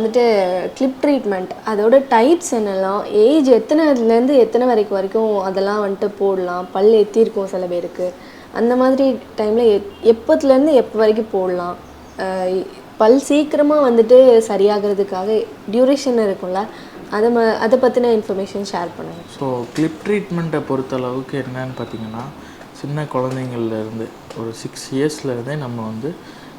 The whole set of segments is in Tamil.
வந்துட்டு கிளிப் ட்ரீட்மெண்ட் அதோட டைப்ஸ் என்னெல்லாம் ஏஜ் எத்தனைலேருந்து எத்தனை வரைக்கும் வரைக்கும் அதெல்லாம் வந்துட்டு போடலாம் பல் எத்தியிருக்கும் சில பேருக்கு. அந்த மாதிரி டைமில் எப் எப்போத்துலேருந்து எப்போ வரைக்கும் போடலாம்? பல் சீக்கிரமாக வந்துட்டு சரியாகிறதுக்காக டியூரேஷன் இருக்கும்ல அதை ம அதை பற்றின இன்ஃபர்மேஷன் ஷேர் பண்ணுங்கள் ஸோ கிளிப் ட்ரீட்மெண்ட்டை பொறுத்த அளவுக்கு என்னன்னு பார்த்தீங்கன்னா சின்ன குழந்தைங்கள்லேருந்து ஒரு சிக்ஸ் இயர்ஸ்லேருந்தே நம்ம வந்து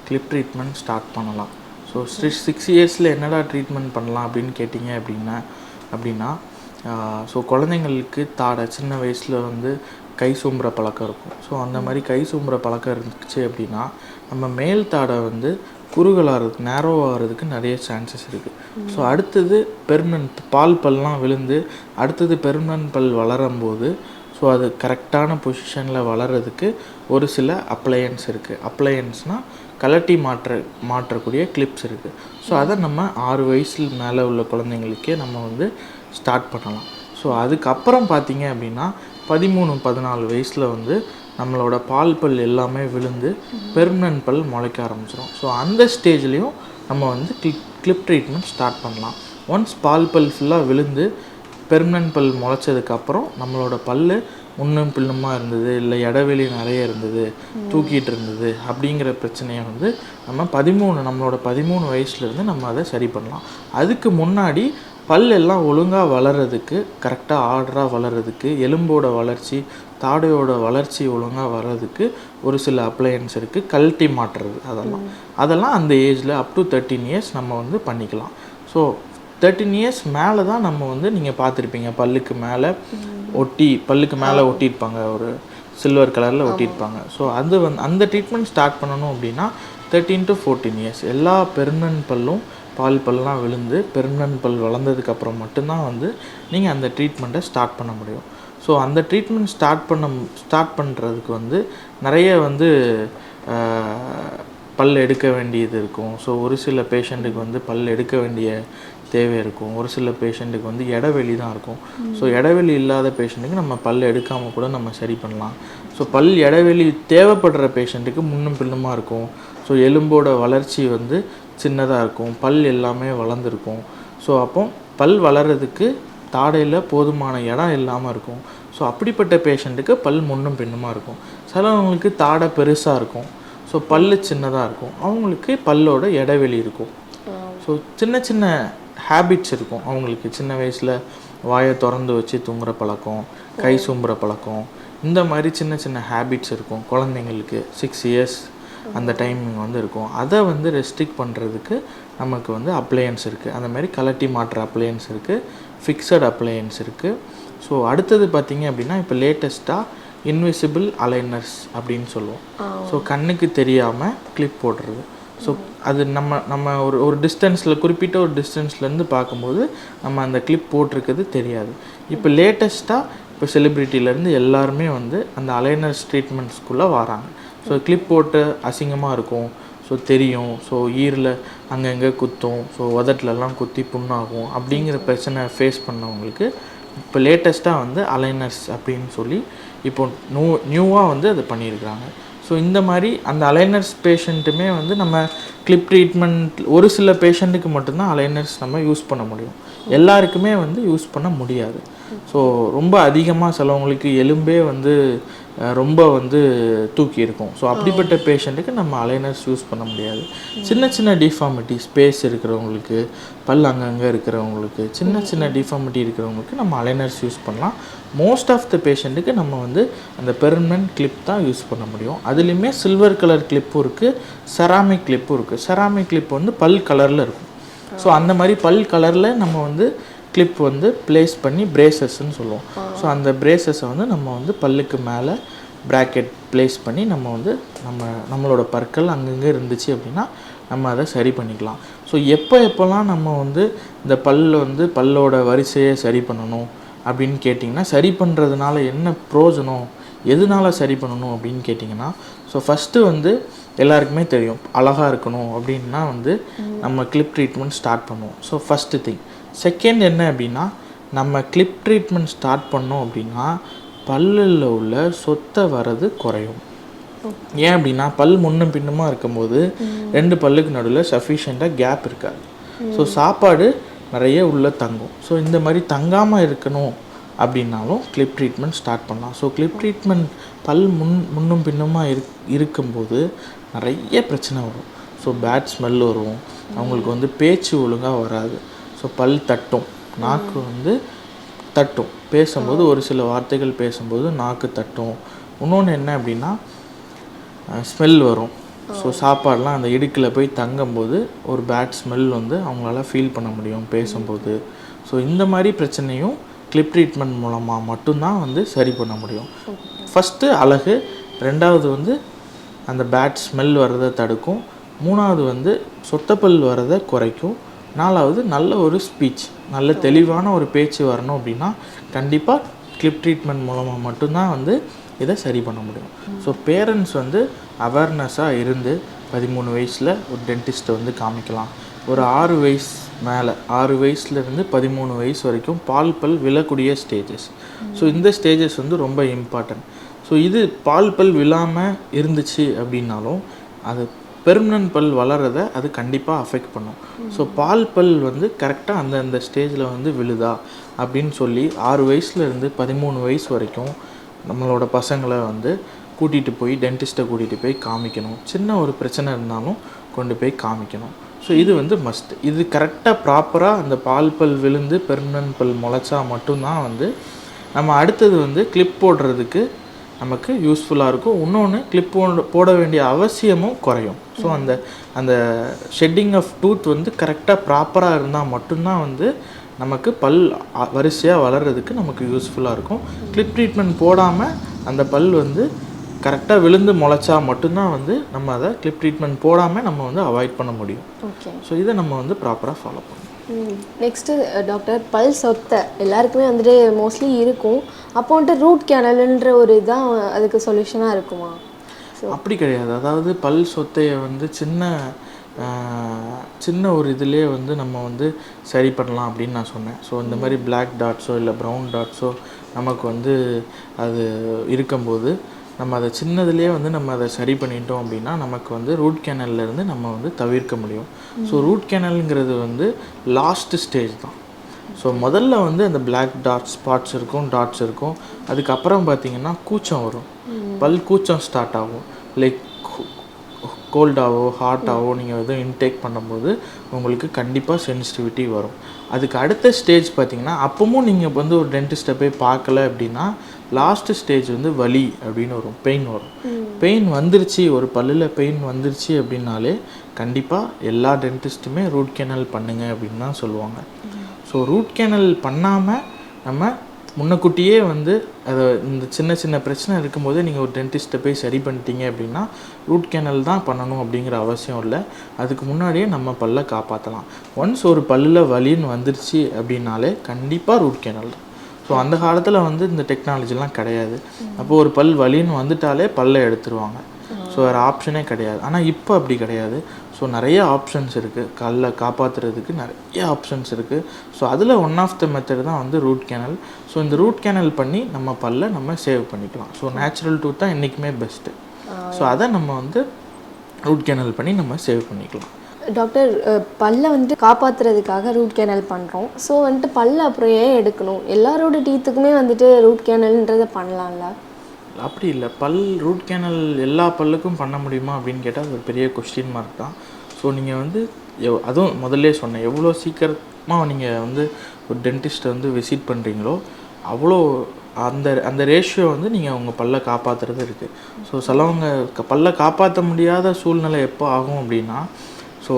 கிளிப் ட்ரீட்மெண்ட் ஸ்டார்ட் பண்ணலாம். ஸோ சிக்ஸ் இயர்ஸில் என்னடா ட்ரீட்மெண்ட் பண்ணலாம் அப்படின்னு கேட்டிங்க அப்படின்னா அப்படின்னா ஸோ குழந்தைங்களுக்கு தாடை சின்ன வயசில் வந்து கை சூம்புற பழக்கம் இருக்கும். ஸோ அந்த மாதிரி கை சூம்புற பழக்கம் இருந்துச்சு அப்படின்னா நம்ம மேல் தாடை வந்து குறுகலாகிறதுக்கு நேரோ ஆகிறதுக்கு நிறைய சான்சஸ் இருக்குது ஸோ அடுத்தது பெர்மனன்ட் பால் பல்லாம் விழுந்து அடுத்தது பெர்மனன்ட் பல் வளரும்போது ஸோ அது கரெக்டான பொசிஷனில் வளர்கிறதுக்கு ஒரு சில அப்ளையன்ஸ் இருக்குது அப்ளையன்ஸ்னால் கலட்டி மாற்ற மாற்றக்கூடிய கிளிப்ஸ் இருக்குது ஸோ அதை நம்ம ஆறு வயசில் மேலே உள்ள குழந்தைங்களுக்கே நம்ம வந்து ஸ்டார்ட் பண்ணலாம். ஸோ அதுக்கப்புறம் பார்த்தீங்க அப்படின்னா பதிமூணு பதினாலு வயசில் வந்து நம்மளோட பால் பல் எல்லாமே விழுந்து பெர்மனன்ட் பல் முளைக்க ஆரம்பிச்சிடும் ஸோ அந்த ஸ்டேஜ்லேயும் நம்ம வந்து கிளிப் கிளிப் ட்ரீட்மெண்ட் ஸ்டார்ட் பண்ணலாம். ஒன்ஸ் பால் பல் ஃபுல்லாக விழுந்து பெர்மனன்ட் பல் முளைச்சதுக்கப்புறம் நம்மளோட பல்லு முன்னும் பின்னுமா இருந்தது இல்லை இடைவெளி நிறைய இருந்தது தூக்கிட்டு இருந்தது அப்படிங்கிற பிரச்சனையை வந்து நம்ம பதிமூணு நம்மளோட பதிமூணு வயசுலேருந்து நம்ம அதை சரி பண்ணலாம். அதுக்கு முன்னாடி பல் எல்லாம் ஒழுங்காக வளர்கிறதுக்கு கரெக்டாக ஆர்டராக வளர்கிறதுக்கு எலும்போட வளர்ச்சி தாடையோட வளர்ச்சி ஒழுங்காக வர்றதுக்கு ஒரு சில அப்ளையன்ஸ் இருக்குது கழட்டி மாட்டுறது அதெல்லாம். அதெல்லாம் அந்த ஏஜில் அப் டு தேர்ட்டீன் இயர்ஸ் நம்ம வந்து பண்ணிக்கலாம். ஸோ தேர்ட்டின் இயர்ஸ் மேலே தான் நம்ம வந்து நீங்கள் பார்த்துருப்பீங்க. பல்லுக்கு மேலே ஒட்டி பல்லுக்கு மேலே ஒட்டியிருப்பாங்க. ஒரு சில்வர் கலரில் ஒட்டியிருப்பாங்க. ஸோ அது வந்து அந்த ட்ரீட்மெண்ட் ஸ்டார்ட் பண்ணணும் அப்படின்னா தேர்ட்டீன் டு ஃபோர்டீன் இயர்ஸ் எல்லா பெர்மனன்ட் பல்லும் பால் பல்லாம் விழுந்து பெர்மனன்ட் பல் வளர்ந்ததுக்கப்புறம் மட்டும்தான் வந்து நீங்கள் அந்த ட்ரீட்மெண்ட்டை ஸ்டார்ட் பண்ண முடியும். ஸோ அந்த ட்ரீட்மெண்ட் ஸ்டார்ட் பண்ண ஸ்டார்ட் பண்ணுறதுக்கு வந்து நிறைய வந்து பல் எடுக்க வேண்டியது இருக்கும். ஸோ ஒரு சில பேஷண்ட்டுக்கு வந்து பல் எடுக்க வேண்டிய தேவை இருக்கும் ஒரு சில பேஷண்ட்டுக்கு வந்து இடைவெளி தான் இருக்கும். ஸோ இடைவெளி இல்லாத பேஷண்ட்டுக்கு நம்ம பல் எடுக்காமல் கூட நம்ம சரி பண்ணலாம். ஸோ பல் இடைவெளி தேவைப்படுற பேஷண்ட்டுக்கு முன்னும் பின்னுமா இருக்கும். ஸோ எலும்போட வளர்ச்சி வந்து சின்னதாக இருக்கும். பல் எல்லாமே வளர்ந்துருக்கும். ஸோ அப்போ பல் வளர்கிறதுக்கு தாடையில் போதுமான இடம் இல்லாமல் இருக்கும். ஸோ அப்படிப்பட்ட பேஷண்ட்டுக்கு பல் முன்னும் பின்னுமா இருக்கும். சிலவங்களுக்கு தாடை பெருசாக இருக்கும். ஸோ பல்லு சின்னதாக இருக்கும். அவங்களுக்கு பல்லோட இடைவெளி இருக்கும். ஸோ சின்ன சின்ன ஹேபிட்ஸ் இருக்கும். அவங்களுக்கு சின்ன வயசில் வாயை திறந்து வச்சு தூங்குற பழக்கம் கை சூம்புற பழக்கம் இந்த மாதிரி சின்ன சின்ன ஹேபிட்ஸ் இருக்கும். குழந்தைங்களுக்கு சிக்ஸ் இயர்ஸ் அந்த டைமிங் வந்து இருக்கும். அதை வந்து ரெஸ்ட்ரிக்ட் பண்ணுறதுக்கு நமக்கு வந்து அப்ளையன்ஸ் இருக்குது அந்த மாதிரி கலட்டி மாற்ற அப்ளையன்ஸ் இருக்குது ஃபிக்ஸட் அப்ளையன்ஸ் இருக்குது ஸோ அடுத்தது பார்த்தீங்க அப்படின்னா இப்போ லேட்டஸ்ட்டாக இன்விசிபிள் அலைனர்ஸ் அப்படின்னு சொல்லுவோம். ஸோ கண்ணுக்கு தெரியாமல் கிளிப் போடுறது. ஸோ அது நம்ம நம்ம ஒரு ஒரு டிஸ்டன்ஸில் குறிப்பிட்ட ஒரு டிஸ்டன்ஸ்லேருந்து பார்க்கும்போது நம்ம அந்த கிளிப் போட்டிருக்கிறது தெரியாது. இப்போ லேட்டஸ்ட்டாக இப்போ செலிப்ரிட்டியிலேருந்து எல்லாருமே வந்து அந்த அலைனர்ஸ் ட்ரீட்மெண்ட்ஸ்குள்ளே வராங்க. ஸோ கிளிப் போட்டு அசிங்கமாக இருக்கும். ஸோ தெரியும். ஸோ ஈரில் அங்கங்கே குத்தும். ஸோ உதட்டிலலாம் குத்தி புண்ணாகும். அப்படிங்கிற பிரச்சனை ஃபேஸ் பண்ணவங்களுக்கு இப்போ லேட்டஸ்ட்டாக வந்து அலைனர்ஸ் அப்படின்னு சொல்லி இப்போ நியூ நியூவாக வந்து அது பண்ணியிருக்கிறாங்க. ஸோ இந்த மாதிரி அந்த அலைனர்ஸ் பேஷண்ட்டுமே வந்து நம்ம கிளிப் ட்ரீட்மெண்ட் ஒரு சில பேஷண்ட்டுக்கு மட்டும்தான் அலைனர்ஸ் நம்ம யூஸ் பண்ண முடியும். எல்லாருக்குமே வந்து யூஸ் பண்ண முடியாது. ஸோ ரொம்ப அதிகமாக சிலவங்களுக்கு எலும்பே வந்து ரொம்ப வந்து தூக்கி இருக்கும் ஸோ அப்படிப்பட்ட பேஷண்ட்டுக்கு நம்ம அலைனர்ஸ் யூஸ் பண்ண முடியாது. சின்ன சின்ன டிஃபார்மிட்டி ஸ்பேஸ் இருக்கிறவங்களுக்கு பல் அங்கங்கே இருக்கிறவங்களுக்கு சின்ன சின்ன டிஃபார்மிட்டி இருக்கிறவங்களுக்கு நம்ம அலைனர்ஸ் யூஸ் பண்ணலாம். மோஸ்ட் ஆஃப் த பேஷண்ட்டுக்கு நம்ம வந்து அந்த பெர்மனன்ட் கிளிப் தான் யூஸ் பண்ண முடியும். அதுலேயுமே சில்வர் கலர் கிளிப்பும் இருக்குது செராமிக் கிளிப்பும் இருக்குது செராமிக் கிளிப் வந்து பல் கலரில் இருக்கும். ஸோ அந்த மாதிரி பல் கலரில் நம்ம வந்து கிளிப் வந்து ப்ளேஸ் பண்ணி பிரேசஸ்ன்னு சொல்லுவோம். ஸோ அந்த பிரேசஸை வந்து நம்ம வந்து பல்லுக்கு மேலே ப்ராக்கெட் ப்ளேஸ் பண்ணி நம்ம வந்து நம்ம நம்மளோட பற்கள் அங்கங்கே இருந்துச்சு அப்படின்னா நம்ம அதை சரி பண்ணிக்கலாம். ஸோ எப்போ எப்போல்லாம் நம்ம வந்து இந்த பல் வந்து பல்லோட வரிசையை சரி பண்ணணும் அப்படின்னு கேட்டிங்கன்னா சரி பண்ணுறதுனால என்ன பிரயோஜனம் எதனால சரி பண்ணணும் அப்படின்னு கேட்டிங்கன்னா ஸோ ஃபஸ்ட்டு வந்து எல்லாருக்குமே தெரியும். அழகாக இருக்கணும் அப்படின்னா வந்து நம்ம கிளிப் ட்ரீட்மெண்ட் ஸ்டார்ட் பண்ணுவோம். ஸோ ஃபஸ்ட்டு திங் செகண்ட் என்ன அப்படின்னா நம்ம கிளிப் ட்ரீட்மெண்ட் ஸ்டார்ட் பண்ணோம் அப்படின்னா பல்லில் உள்ள சொத்தை வர்றது குறையும். ஏன் அப்படின்னா பல் முன்னும் பின்னுமா இருக்கும்போது ரெண்டு பல்லுக்கு நடுவில் சஃபிஷியண்ட்டாக கேப் இருக்காது. ஸோ சாப்பாடு நிறைய உள்ளே தங்கும். ஸோ இந்த மாதிரி தங்காமல் இருக்கணும் அப்படின்னாலும் கிளிப் ட்ரீட்மெண்ட் ஸ்டார்ட் பண்ணலாம். ஸோ கிளிப் ட்ரீட்மெண்ட் பல் முன் முன்னும் பின்னுமாக இருக் இருக்கும்போது நிறைய பிரச்சனை வரும். ஸோ பேட் ஸ்மெல் வரும். அவங்களுக்கு வந்து பேச்சு ஒழுங்காக வராது. ஸோ பல் தட்டும். நாக்கு வந்து தட்டும். பேசும்போது ஒரு சில வார்த்தைகள் பேசும்போது நாக்கு தட்டும். இன்னொன்று என்ன அப்படின்னா ஸ்மெல் வரும். ஸோ சாப்பாடெலாம் அந்த இடுக்கில் போய் தங்கும்போது ஒரு பேட் ஸ்மெல் வந்து அவங்களால ஃபீல் பண்ண முடியும் பேசும்போது. ஸோ இந்த மாதிரி பிரச்சனையும் கிளிப் ட்ரீட்மெண்ட் மூலமாக மட்டும்தான் வந்து சரி பண்ண முடியும். ஃபஸ்ட்டு அழகு. ரெண்டாவது வந்து அந்த பேட் ஸ்மெல் வர்றதை தடுக்கும். மூணாவது வந்து சொத்தப்பல் வர்றதை குறைக்கும். நாலாவது நல்ல ஒரு ஸ்பீச் நல்ல தெளிவான ஒரு பேச்சு வரணும் அப்படின்னா கண்டிப்பாக கிளிப் ட்ரீட்மெண்ட் மூலமாக மட்டும்தான் வந்து இதை சரி பண்ண முடியும். ஸோ பேரண்ட்ஸ் வந்து அவேர்னஸாக இருந்து பதிமூணு வயசில் ஒரு டென்டிஸ்ட்டை வந்து காமிக்கலாம். ஒரு ஆறு வயசு மேலே ஆறு வயசுலேருந்து பதிமூணு வயசு வரைக்கும் பால் பல் விழக்கூடிய ஸ்டேஜஸ் ஸோ இந்த ஸ்டேஜஸ் வந்து ரொம்ப இம்பார்ட்டன்ட் ஸோ இது பால் பல் விழாமல் இருந்துச்சு அப்படின்னாலும் அது பெர்மனன்ட் பல் வளர்கிறத அது கண்டிப்பாக அஃபெக்ட் பண்ணும். ஸோ பால் பல் வந்து கரெக்டாக அந்த அந்த ஸ்டேஜில் வந்து விழுதா அப்படின்னு சொல்லி ஆறு வயசுலேருந்து பதிமூணு வயசு வரைக்கும் நம்மளோட பசங்களை வந்து கூட்டிகிட்டு போய் டென்டிஸ்ட்டை கூட்டிகிட்டு போய் காமிக்கணும். சின்ன ஒரு பிரச்சனை இருந்தாலும் கொண்டு போய் காமிக்கணும். ஸோ இது வந்து மஸ்ட் இது கரெக்டாக ப்ராப்பராக அந்த பால் பல் விழுந்து பெர்மனன்ட் பல் முளைச்சா மட்டும்தான் வந்து நம்ம அடுத்தது வந்து கிளிப் போடுறதுக்கு நமக்கு யூஸ்ஃபுல்லாக இருக்கும். இன்னொன்று கிளிப் போட வேண்டிய அவசியமும் குறையும். ஸோ அந்த அந்த ஷெட்டிங் ஆஃப் டூத் வந்து கரெக்டாக ப்ராப்பராக இருந்தால் மட்டும்தான் வந்து நமக்கு பல் வரிசையாக வளர்கிறதுக்கு நமக்கு யூஸ்ஃபுல்லாக இருக்கும். கிளிப் ட்ரீட்மெண்ட் போடாமல் அந்த பல் வந்து கரெக்டாக விழுந்து முளைச்சா மட்டும்தான் வந்து நம்ம அதை கிளிப் ட்ரீட்மெண்ட் போடாமல் நம்ம வந்து அவாய்ட் பண்ண முடியும். ஸோ இதை நம்ம வந்து ப்ராப்பராக ஃபாலோ பண்ணணும். நெக்ஸ்ட்டு டாக்டர் பல் சொத்தை. எல்லாருக்குமே வந்துட்டு மோஸ்ட்லி இருக்கும். அப்போ வந்துட்டு ரூட் கேனல்ன்ற ஒரு இதான் அதுக்கு சொல்யூஷனாக இருக்குமா? அப்படி கிடையாது. அதாவது பல் சொத்தையை வந்து சின்ன சின்ன ஒரு இதுலேயே வந்து நம்ம வந்து சரி பண்ணலாம் அப்படின்னு நான் சொன்னேன். ஸோ இந்த மாதிரி பிளாக் டாட்ஸோ இல்லை ப்ரௌன் டாட்ஸோ நமக்கு வந்து அது இருக்கும்போது நம்ம அதை சின்னதுலேயே வந்து நம்ம அதை சரி பண்ணிட்டோம் அப்படின்னா நமக்கு வந்து ரூட் கேனல்லேருந்து நம்ம வந்து தவிர்க்க முடியும். ஸோ ரூட் கேனல்ங்கிறது வந்து லாஸ்ட் ஸ்டேஜ் தான். ஸோ முதல்ல வந்து அந்த பிளாக் டாட் ஸ்பாட்ஸ் இருக்கும் டாட்ஸ் இருக்கும். அதுக்கப்புறம் பார்த்தீங்கன்னா கூச்சம் வரும். பல் கூச்சம் ஸ்டார்ட் ஆகும். லைக் கோல்டாவோ ஹாட்டாவோ நீங்கள் எதுவும் இன்டேக் பண்ணும்போது உங்களுக்கு கண்டிப்பாக சென்சிட்டிவிட்டி வரும். அதுக்கு அடுத்த ஸ்டேஜ் பார்த்தீங்கன்னா அப்பவும் நீங்கள் வந்து ஒரு டென்டிஸ்ட்டை போய் பார்க்கல அப்படின்னா லாஸ்ட் ஸ்டேஜ் வந்து வலி அப்படின்னு வரும் பெயின் வரும். பெயின் வந்துருச்சு ஒரு பல்லில் பெயின் வந்துருச்சு அப்படின்னாலே கண்டிப்பாக எல்லா டென்டிஸ்ட்டுமே ரூட் கேனல் பண்ணுங்க அப்படின்னு தான் சொல்லுவாங்க. ஸோ ரூட் கேனல் பண்ணாமல் நம்ம முன்னக்கூட்டியே வந்து அதை இந்த சின்ன சின்ன பிரச்சனை இருக்கும்போது நீங்கள் ஒரு டென்டிஸ்ட்டை போய் சரி பண்ணிட்டீங்க அப்படின்னா ரூட் கேனல் தான் பண்ணணும் அப்படிங்கிற அவசியம் இல்லை. அதுக்கு முன்னாடியே நம்ம பல்லை காப்பாற்றலாம் ஒன்ஸ் ஒரு பல்லில் வலின்னு வந்துருச்சு அப்படின்னாலே கண்டிப்பாக ரூட் கேனல் தான். ஸோ அந்த காலத்தில் வந்து இந்த டெக்னாலஜிலாம் கிடையாது. அப்போ ஒரு பல் வலின்னு வந்துட்டாலே பல்லை எடுத்துருவாங்க. ஸோ வேறு ஆப்ஷனே கிடையாது. ஆனால் இப்போ அப்படி கிடையாது. ஸோ நிறைய ஆப்ஷன்ஸ் இருக்குது கல்லை காப்பாற்றுறதுக்கு நிறைய ஆப்ஷன்ஸ் இருக்குது ஸோ அதில் ஒன் ஆஃப் த மெத்தட் தான் வந்து ரூட் கேனல் ஸோ இந்த ரூட் கேனல் பண்ணி நம்ம பல்லை நம்ம சேவ் பண்ணிக்கலாம். ஸோ நேச்சுரல் டூத் தான் என்றைக்குமே பெஸ்ட்டு ஸோ அதை நம்ம வந்து ரூட் கேனல் பண்ணி நம்ம சேவ் பண்ணிக்கலாம். டாக்டர் பல்லை வந்துட்டு காப்பாற்றுறதுக்காக ரூட் கேனல் பண்ணுறோம் ஸோ வந்துட்டு பல்ல அப்புறம் ஏன் எடுக்கணும். எல்லாரோட டீத்துக்குமே வந்துட்டு ரூட் கேனல்ன்றதை பண்ணலாம்ல? அப்படி இல்லை. பல் ரூட் கேனல் எல்லா பல்லுக்கும் பண்ண முடியுமா அப்படின்னு கேட்டால் அது ஒரு பெரிய கொஸ்டின் மார்க் தான். ஸோ நீங்கள் வந்து எவ் அதுவும் முதல்ல சொன்னேன். எவ்வளோ சீக்கிரமாக நீங்கள் வந்து ஒரு டென்டிஸ்ட்டை வந்து விசிட் பண்ணுறீங்களோ அவ்வளோ அந்த அந்த ரேஷியோ வந்து நீங்கள் உங்கள் பல்லை காப்பாற்றுறது இருக்குது ஸோ சிலவங்க க- பல்லை காப்பாற்ற முடியாத சூழ்நிலை எப்போ ஆகும் அப்படின்னா ஸோ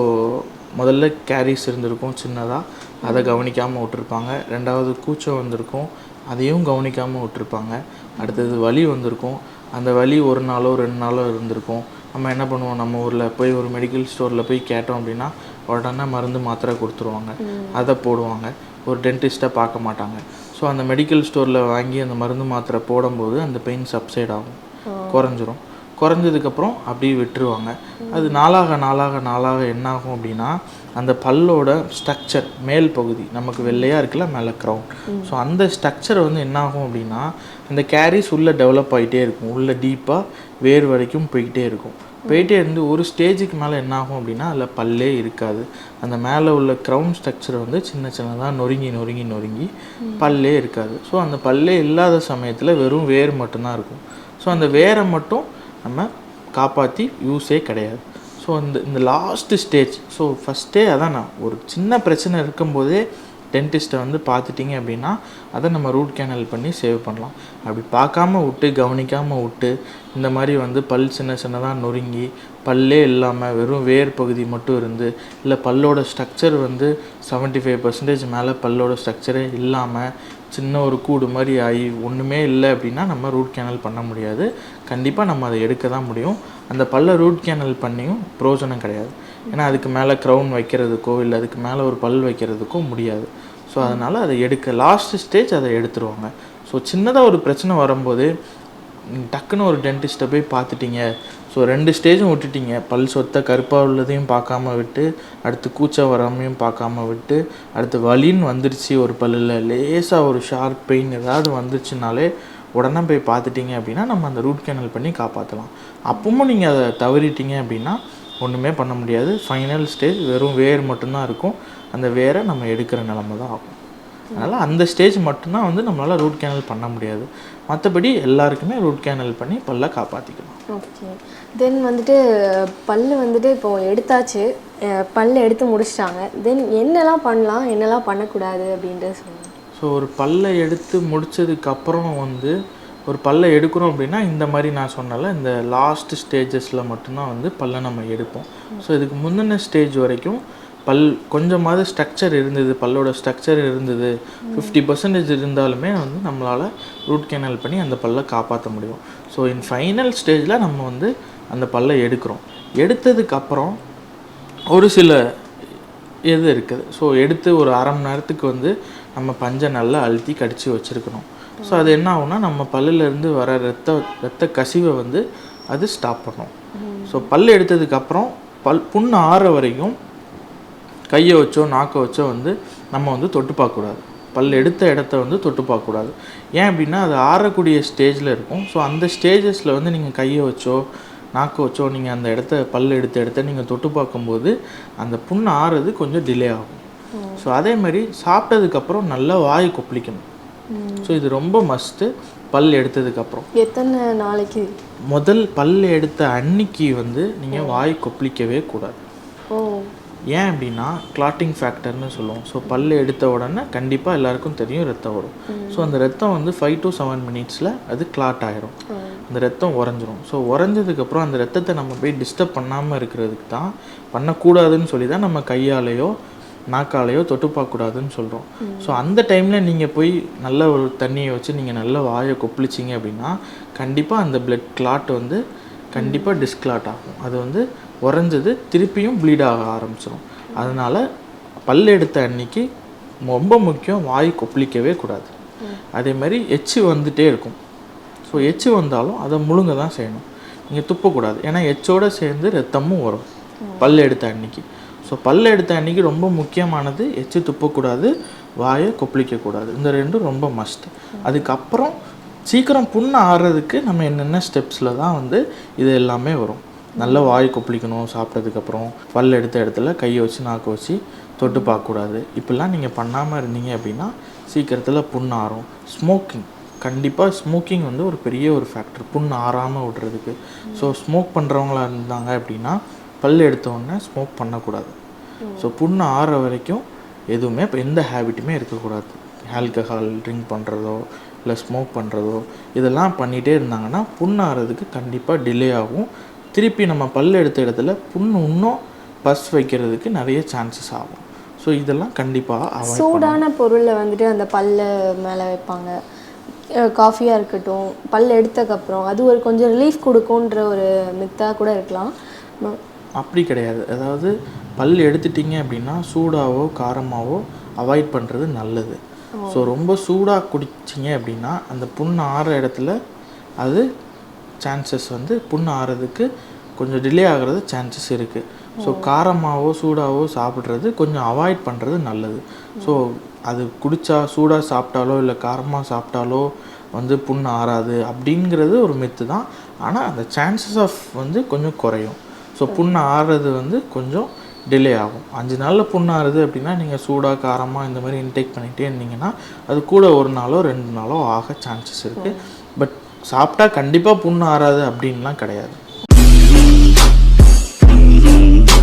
முதல்ல கேரிஸ் இருந்திருக்கும் சின்னதாக அதை கவனிக்காமல் விட்டுருப்பாங்க. ரெண்டாவது கூச்சம் வந்திருக்கும். அதையும் கவனிக்காமல் விட்டுருப்பாங்க. அடுத்தது வலி வந்திருக்கும். அந்த வலி ஒரு நாளோ ரெண்டு நாளோ இருந்திருக்கும். நம்ம என்ன பண்ணுவோம்? நம்ம ஊரில் போய் ஒரு மெடிக்கல் ஸ்டோரில் போய் கேட்டோம் அப்படின்னா உடனே மருந்து மாத்திரை கொடுத்துருவாங்க. அதை போடுவாங்க. ஒரு டென்டிஸ்ட்டை பார்க்க மாட்டாங்க. ஸோ அந்த மெடிக்கல் ஸ்டோரில் வாங்கி அந்த மருந்து மாத்திரை போடும்போது அந்த பெயின் சப்சைட் ஆகும். குறைஞ்சிரும். குறைஞ்சதுக்கப்புறம் அப்படியே விட்டுருவாங்க. அது நாளாக நாளாக நாளாக என்ன ஆகும் அப்படின்னா அந்த பல்லோட ஸ்ட்ரக்சர் மேல் பகுதி நமக்கு வெள்ளையாக இருக்குல்ல மேலே க்ரௌன் ஸோ அந்த ஸ்ட்ரக்சர் வந்து என்ன ஆகும் அப்படின்னா அந்த கேரிஸ் உள்ளே டெவலப் ஆகிட்டே இருக்கும். உள்ளே டீப்பாக வேர் வரைக்கும் போய்கிட்டே இருக்கும். போயிட்டே இருந்து ஒரு ஸ்டேஜுக்கு மேலே என்ன ஆகும் அப்படின்னா அதில் பல்லே இருக்காது. அந்த மேலே உள்ள க்ரௌன் ஸ்ட்ரக்சர் வந்து சின்ன சின்னதாக நொறுங்கி நொறுங்கி நொறுங்கி பல்லே இருக்காது. ஸோ அந்த பல்லே இல்லாத சமயத்தில் வெறும் வேர் மட்டும்தான் இருக்கும். ஸோ அந்த வேரை மட்டும் நம்ம காப்பாற்றி யூஸே கிடையாது. ஸோ இந்த இந்த லாஸ்ட்டு ஸ்டேஜ் ஸோ ஃபஸ்ட்டே அதான் நான் ஒரு சின்ன பிரச்சனை இருக்கும்போதே டென்டிஸ்ட்டை வந்து பார்த்துட்டிங்க அப்படின்னா அதை நம்ம ரூட் கேனல் பண்ணி சேவ் பண்ணலாம். அப்படி பார்க்காம விட்டு கவனிக்காமல் விட்டு இந்த மாதிரி வந்து பல் சின்ன சின்னதாக நொறுங்கி பல்லே இல்லாமல் வெறும் வேர் பகுதி மட்டும் இருந்து இல்லை பல்லோட ஸ்ட்ரக்சர் வந்து 75% ஃபைவ் பர்சன்டேஜ் மேலே பல்லோட ஸ்ட்ரக்சரே இல்லாமல் சின்ன ஒரு கூடு மாதிரி ஆகி ஒன்றுமே இல்லை அப்படின்னா நம்ம ரூட் கேனல் பண்ண முடியாது. கண்டிப்பாக நம்ம அதை எடுக்க தான் முடியும். அந்த பல்ல ரூட் கேனல் பண்ணியும் பிரயோஜனம் கிடையாது. ஏன்னா அதுக்கு மேலே க்ரௌன் வைக்கிறதுக்கோ இல்லை அதுக்கு மேலே ஒரு பல் வைக்கிறதுக்கோ முடியாது. ஸோ அதனால் அதை எடுக்க லாஸ்ட் ஸ்டேஜ் அதை எடுத்துருவாங்க. ஸோ சின்னதாக ஒரு பிரச்சனை வரும்போது டக்குன்னு ஒரு டென்டிஸ்ட்டை போய் பார்த்துட்டீங்க. ஸோ ரெண்டு ஸ்டேஜும் விட்டுட்டீங்க. பல் சொத்த கருப்பாக உள்ளதையும் பார்க்காம விட்டு அடுத்து கூச்சம் வராமையும் பார்க்காம விட்டு அடுத்து வலின்னு வந்துருச்சு ஒரு பல்லில். லேசாக ஒரு ஷார்ப் பெயின் ஏதாவது வந்துருச்சுனாலே உடனே போய் பார்த்துட்டீங்க அப்படின்னா நம்ம அந்த ரூட் கேனல் பண்ணி காப்பாற்றலாம் அப்பவும் நீங்கள் அதை தவறிட்டீங்க அப்படின்னா ஒன்றுமே பண்ண முடியாது. ஃபைனல் ஸ்டேஜ் வெறும் வேர் மட்டும்தான் இருக்கும். அந்த வேரை நம்ம எடுக்கிற நிலமை தான் ஆகும். அதனால் அந்த ஸ்டேஜ் மட்டும்தான் வந்து நம்மளால் ரூட் கேனல் பண்ண முடியாது. மற்றபடி எல்லாருக்குமே ரூட் கேனல் பண்ணி பல்ல காப்பாற்றிக்கலாம் ஓகே தென் வந்துட்டு பல் வந்துட்டு இப்போ எடுத்தாச்சு. பல் பல்லு எடுத்து முடிச்சிட்டாங்க. தென் என்னெல்லாம் பண்ணலாம்? என்னெல்லாம் பண்ணக்கூடாது அப்படின்ட்டு சொல்லுங்கள் ஸோ ஒரு பல்லை எடுத்து முடித்ததுக்கப்புறம் வந்து ஒரு பல்லை எடுக்கிறோம் அப்படின்னா இந்த மாதிரி நான் சொன்னல இந்த லாஸ்ட் ஸ்டேஜஸில் மட்டும்தான் வந்து பல்லை நம்ம எடுப்போம். ஸோ இதுக்கு முந்தின ஸ்டேஜ் வரைக்கும் பல் கொஞ்சமாவது ஸ்ட்ரக்சர் இருந்தது பல்லோட ஸ்ட்ரக்சர் இருந்தது. ஃபிஃப்டி பர்சன்டேஜ் இருந்தாலுமே வந்து நம்மளால் ரூட் கேனல் பண்ணி அந்த பல்லை காப்பாற்ற முடியும். ஸோ இன் ஃபைனல் ஸ்டேஜில் நம்ம வந்து அந்த பல்லை எடுக்கிறோம். எடுத்ததுக்கப்புறம் ஒரு சில இது இருக்குது. ஸோ எடுத்து ஒரு அரை மணி நேரத்துக்கு வந்து நம்ம பஞ்சை நல்லா அழுத்தி கடிச்சு வச்சுருக்கணும். ஸோ அது என்ன ஆகும்னா நம்ம பல்லுலேருந்து வர ரத்த ரத்த கசிவை வந்து அது ஸ்டாப் பண்ணும். ஸோ பல் எடுத்ததுக்கப்புறம் பல் புண்ணு ஆற வரைக்கும் கையை வச்சோ நாக்கை வச்சோ வந்து நம்ம வந்து தொட்டு பார்க்கக்கூடாது. பல் எடுத்த இடத்த வந்து தொட்டு பார்க்கக்கூடாது. ஏன் அப்படின்னா அது ஆறக்கூடிய ஸ்டேஜில் இருக்கும். ஸோ அந்த ஸ்டேஜஸில் வந்து நீங்கள் கையை வச்சோ நாக்கு வச்சோ நீங்கள் அந்த இடத்த பல் எடுத்த இடத்த நீங்கள் தொட்டு பார்க்கும்போது அந்த புண்ணு ஆறுறது கொஞ்சம் டிலே ஆகும். ஸோ அதே மாதிரி சாப்பிட்டதுக்கப்புறம் நல்லா வாய் கொப்பளிக்கணும். ஸோ இது ரொம்ப மஸ்ட்டு பல் எடுத்ததுக்கப்புறம் எத்தனை நாளைக்கு? முதல் பல் எடுத்த அன்னைக்கு வந்து நீங்கள் வாய் கொப்பளிக்கவே கூடாது. ஓ. ஏன் அப்படின்னா கிளாட்டிங் ஃபேக்டர்னு சொல்லுவோம். ஸோ பல் எடுத்த உடனே கண்டிப்பாக எல்லாருக்கும் தெரியும் ரத்தம் வரும். ஸோ அந்த ரத்தம் வந்து ஃபைவ் டு செவன் மினிட்ஸில் அது கிளாட் ஆயிரும். அந்த ரத்தம் உறைஞ்சிரும். ஸோ உறைஞ்சதுக்கப்புறம் அந்த ரத்தத்தை நம்ம போய் டிஸ்டர்ப் பண்ணாமல் இருக்கிறதுக்கு தான் பண்ணக்கூடாதுன்னு சொல்லி தான் நம்ம கையாலேயோ நாக்காலேயோ தொட்டு பார்க்கக்கூடாதுன்னு சொல்கிறோம் ஸோ அந்த டைமில் நீங்கள் போய் நல்ல ஒரு தண்ணியை வச்சு நீங்கள் நல்ல வாயை கொப்பளிச்சிங்க அப்படின்னா கண்டிப்பாக அந்த பிளட் கிளாட் வந்து கண்டிப்பாக டிஸ்கிளாட் ஆகும். அது வந்து உறைஞ்சது திருப்பியும் ப்ளீட் ஆக ஆரம்பிச்சிடும் அதனால் பல் எடுத்த அன்னைக்கு ரொம்ப முக்கியம் வாய் கொப்பளிக்கவே கூடாது. அதே மாதிரி எச்சு வந்துட்டே இருக்கும். ஸோ எச்சு வந்தாலும் அதை முழுங்க தான் செய்யணும். நீங்கள் துப்பக்கூடாது. ஏன்னா எச்சோட சேர்ந்து ரத்தமும் வரும். பல் எடுத்த அன்னைக்கு. ஸோ பல் எடுத்த அன்னைக்கு ரொம்ப முக்கியமானது எச்சு துப்பக்கூடாது வாயை கொப்பளிக்கக்கூடாது. இந்த ரெண்டும் ரொம்ப மஸ்ட் அதுக்கப்புறம் சீக்கிரம் புண்ணு ஆறுறதுக்கு நம்ம என்னென்ன ஸ்டெப்ஸில் தான் வந்து இது எல்லாமே வரும். நல்லா வாய் கொப்பளிக்கணும் சாப்பிட்டதுக்கப்புறம் பல் எடுத்த இடத்துல கையை வச்சு நாக்கு வச்சு தொட்டு பார்க்கக்கூடாது. இப்படிலாம் நீங்கள் பண்ணாமல் இருந்தீங்க அப்படின்னா சீக்கிரத்தில் புண்ணு ஆறும். ஸ்மோக்கிங் கண்டிப்பாக ஸ்மோக்கிங் வந்து ஒரு பெரிய ஒரு ஃபேக்டர் புண்ணு ஆறாமல் விடுறதுக்கு. ஸோ ஸ்மோக் பண்ணுறவங்களா இருந்தாங்க அப்படின்னா பல் எடுத்தோடனே ஸ்மோக் பண்ணக்கூடாது. ஸோ புண்ணு ஆற வரைக்கும் எதுவுமே இப்போ எந்த ஹேபிட்டுமே இருக்கக்கூடாது. ஆல்கஹால் ட்ரிங்க் பண்ணுறதோ இல்லை ஸ்மோக் பண்ணுறதோ இதெல்லாம் பண்ணிகிட்டே இருந்தாங்கன்னா புண்ணு ஆறதுக்கு கண்டிப்பாக டிலே ஆகும். திருப்பி நம்ம பல் எடுத்த இடத்துல புண்ணு இன்னும் பஸ் வைக்கிறதுக்கு நிறைய சான்சஸ் ஆகும். ஸோ இதெல்லாம் கண்டிப்பாக சூடான பொருளில் வந்துட்டு அந்த பல்ல மேலே வைப்பாங்க. காஃபியாக இருக்கட்டும் பல் எடுத்தக்கப்புறம் அது ஒரு கொஞ்சம் ரிலீஃப் கொடுக்குன்ற ஒரு மித்தாக கூட இருக்கலாம். அப்படி கிடையாது. அதாவது பல் எடுத்துட்டீங்க அப்படின்னா சூடாவோ காரமாவோ அவாய்ட் பண்ணுறது நல்லது. ஸோ ரொம்ப சூடாக குடிச்சிங்க அப்படின்னா அந்த புண்ணு ஆற இடத்துல அது சான்சஸ் வந்து புண்ணு ஆறதுக்கு கொஞ்சம் டிலே ஆகிறது சான்சஸ் இருக்குது ஸோ காரமாவோ சூடாவோ சாப்பிட்றது கொஞ்சம் அவாய்ட் பண்ணுறது நல்லது. ஸோ அது குடிச்சா சூடாக சாப்பிட்டாலோ இல்லை காரமாக சாப்பிட்டாலோ வந்து புண்ணு ஆறாது அப்படிங்கிறது ஒரு மித்து தான். ஆனால் அந்த சான்சஸ் ஆஃப் வந்து கொஞ்சம் குறையும். ஸோ புண்ணு ஆறுறது வந்து கொஞ்சம் டிலே ஆகும். அஞ்சு நாளில் புண்ணு ஆறுது அப்படின்னா நீங்கள் சூடாக காரமாக இந்த மாதிரி இன்டேக் பண்ணிகிட்டே இருந்தீங்கன்னா அது கூட ஒரு நாளோ ரெண்டு நாளோ ஆக சான்சஸ் இருக்குது பட் சாப்பிட்டா கண்டிப்பாக புண்ணு ஆறாது அப்படின்லாம் கிடையாது.